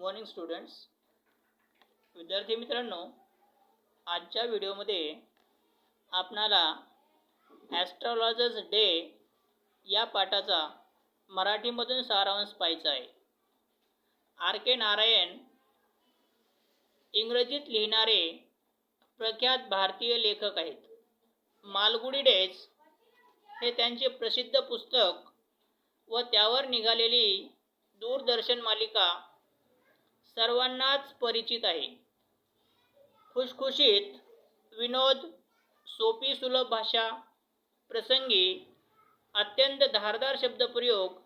Morning students विद्यार्थी मित्रांनो आजच्या व्हिडिओमध्ये आपणाला ॲस्ट्रॉलॉजर्स डे या पाठाचा मराठीमधून सारांश पाहायचा आहे. आर के नारायण इंग्रजीत लिहिणारे प्रख्यात भारतीय लेखक आहेत. मालगुडी डेज हे त्यांचे प्रसिद्ध पुस्तक व त्यावर निघालेली दूरदर्शन मालिका सर्वांनाच परिचित आहे. खुशखुशीत विनोद सोपी सुलभ भाषा प्रसंगी अत्यंत धारदार शब्दप्रयोग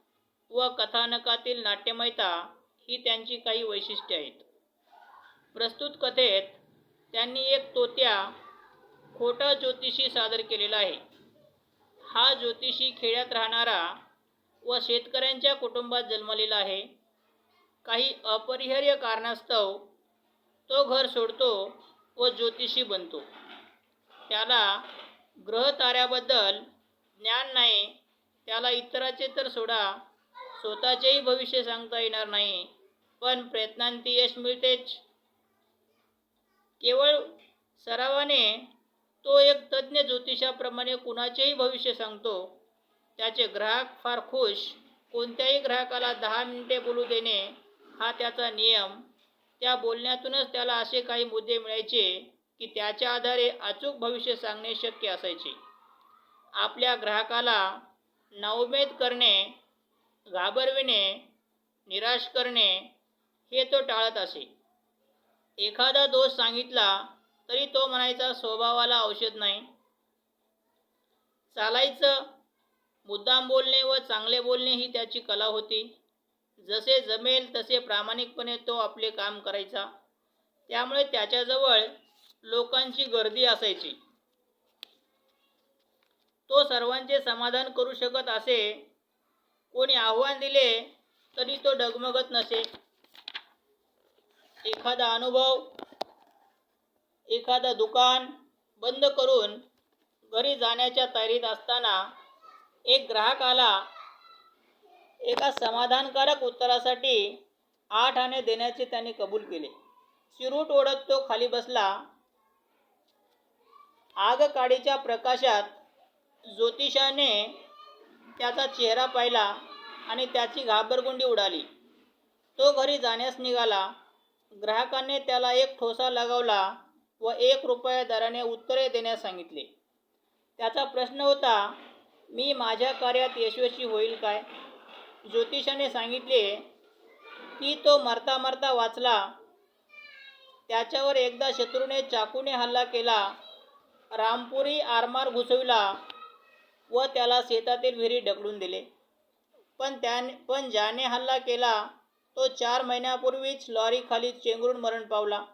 व कथानकातील नाट्यमयता ही त्यांची काही वैशिष्ट्ये आहेत. प्रस्तुत कथेत त्यांनी एक तोत्या खोटा ज्योतिषी सादर केलेला आहे. हा ज्योतिषी खेड्यात राहणारा व शेतकऱ्यांच्या कुटुंबात जन्मलेला आहे. काही अपरिहार्य कारणास्तव तो घर सोडतो व ज्योतिषी बनतो. त्याला ग्रहताऱ्याबद्दल ज्ञान नाही त्याला इतराचे तर सोडा स्वतःचेही भविष्य सांगता येणार नाही. पण प्रयत्नांती यश मिळतेच. केवळ सरावाने तो एक तज्ज्ञ ज्योतिषाप्रमाणे कुणाचेही भविष्य सांगतो. त्याचे ग्राहक फार खुश कोणत्याही ग्राहकाला दहा मिनिटे बोलू देणे हा त्याचा नियम. त्या बोलण्यातूनच त्याला असे काही मुद्दे मिळायचे की त्याच्या आधारे अचूक भविष्य सांगणे शक्य असायचे. आपल्या ग्राहकाला नाउमेद करणे घाबरविणे निराश करणे हे तो टाळत असे. एखादा दोष सांगितला तरी तो म्हणायचा स्वभावाला औषध नाही. चालायचं मुद्दाम बोलणे व चांगले बोलणे ही त्याची कला होती. जसे जमेल तसे प्रामाणिकपणे तो आपले काम करायचा. त्यामुळे त्याच्याजवळ लोकांची गर्दी असायची. तो सर्वांचे समाधान करू शकत असे कोणी आव्हान दिले तरी तो डगमगत नसे. एखादा अनुभव एखादा दुकान बंद करून घरी जाण्याच्या तयारीत असताना एक ग्राहक आला एका समाधानकारक उत्तरासाठी आठ आणे देण्याचे त्यांनी कबूल केले. चिरूट ओढत तो खाली बसला. आगकाडीच्या प्रकाशात ज्योतिषाने त्याचा चेहरा पाहिला आणि त्याची घाबरगुंडी उडाली. तो घरी जाण्यास निघाला. ग्राहकाने त्याला एक ठोसा लगावला व एक रुपया दराने उत्तरे देण्यास सांगितले. त्याचा प्रश्न होता मी माझ्या कार्यात यशस्वी होईल काय? ज्योतिषाने सांगितले की तो मरता मरता वाचला. त्याच्यावर एकदा शत्रूने चाकूने हल्ला केला. रामपुरी आरमार घुसविला व त्याला शेतातील विहिरी ढकलून दिले. पण त्याने पण ज्याने हल्ला केला तो चार महिन्यापूर्वीच लॉरीखाली चेंगरून मरण पावला.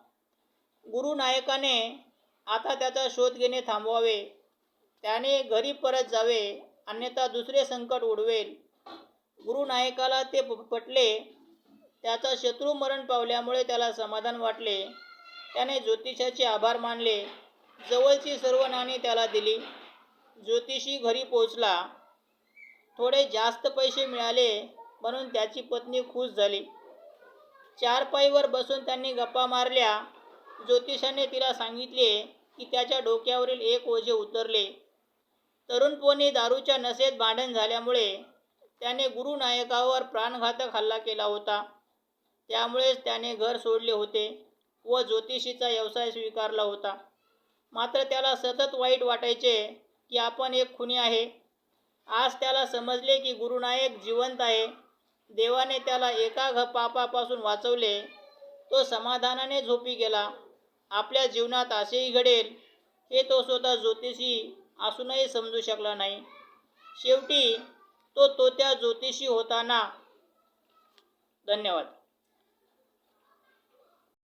गुरु नायकाने आता त्याचा शोध घेणे थांबवावे. त्याने घरी परत जावे अन्यथा दुसरे संकट उडवेल गुरु नायकाला ते प- पटले. त्याचा शत्रू मरण पावल्यामुळे त्याला समाधान वाटले. त्याने ज्योतिषाचे आभार मानले. जवळची सर्व नाणी त्याला दिली. ज्योतिषी घरी पोचला थोडे जास्त पैसे मिळाले म्हणून त्याची पत्नी खुश झाली. चारपाईवर बसून त्यांनी गप्पा मारल्या. ज्योतिषाने तिला सांगितले की त्याच्या डोक्यावरील एक ओझे उतरले. तरुणपणी दारूच्या नशेत भांडण झाल्यामुळे त्याने गुरुनायकावर प्राणघातक हल्ला केला होता. त्यामुळेच त्याने घर सोडले होते व ज्योतिषीचा व्यवसाय स्वीकारला होता. मात्र त्याला सतत वाईट वाटायचे की आपण एक खुनी आहे. आज त्याला समजले की गुरुनायक जिवंत आहे. देवाने त्याला एका घ पापापासून वाचवले. तो समाधानाने झोपी गेला. आपल्या जीवनात असेही घडेल हे तो स्वतः ज्योतिषी असूनही समजू शकला नाही. शेवटी तो तो त्या ज्योतिषी होता ना धन्यवाद.